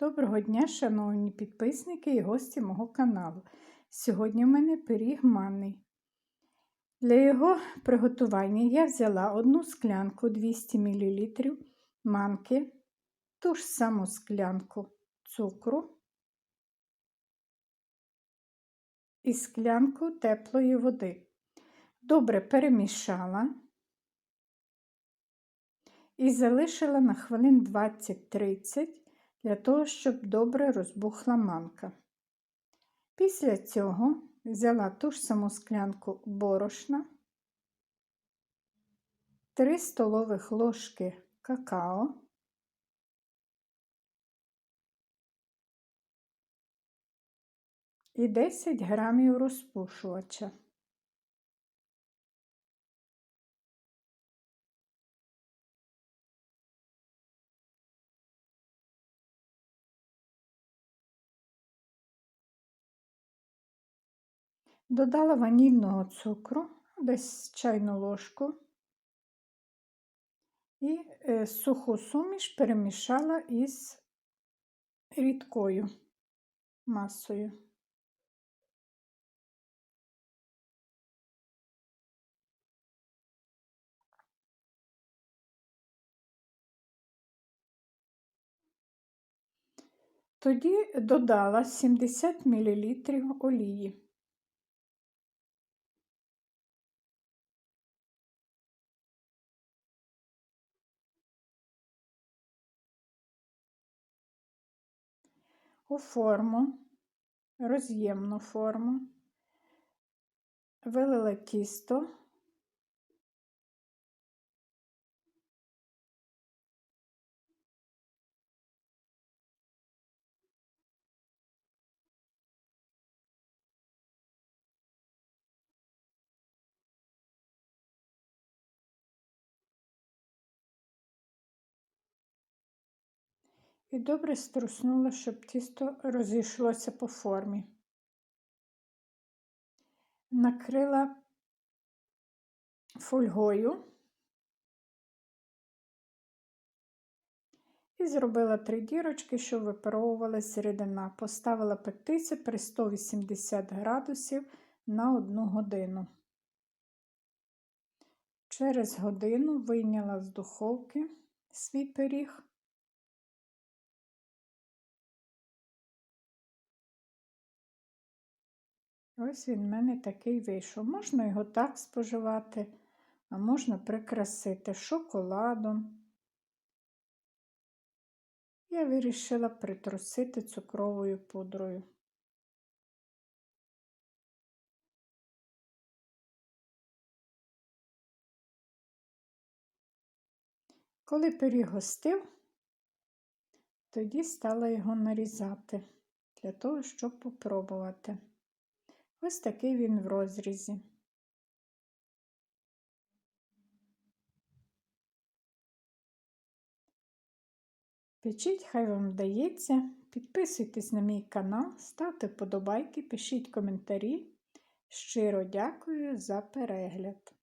Доброго дня, шановні підписники і гості мого каналу. Сьогодні в мене пиріг манний. Для його приготування я взяла одну склянку 200 мл манки, ту ж саму склянку цукру і склянку теплої води. Добре перемішала і залишила на хвилин 20-30 для того, щоб добре розбухла манка. Після цього взяла ту ж саму склянку борошна, 3 столових ложки какао, і 10 грамів розпушувача. Додала ванільного цукру, десь чайну ложку, і е, суху суміш перемішала із рідкою масою. Тоді додала 70 мл олії. У форму, роз'ємну форму, вилила тісто. І добре струснула, щоб тісто розійшлося по формі. Накрила фольгою і зробила три дірочки, щоб випаровувалася середина. Поставила пектися при 180 градусів на одну годину. Через годину вийняла з духовки свій пиріг. Ось він в мене такий вийшов. Можна його так споживати, а можна прикрасити шоколадом. Я вирішила притрусити цукровою пудрою. Коли пиріг гостив, тоді стала його нарізати для того, щоб попробувати. Ось такий він в розрізі. Печіть, хай вам вдається. Підписуйтесь на мій канал, ставте вподобайки, пишіть коментарі. Щиро дякую за перегляд.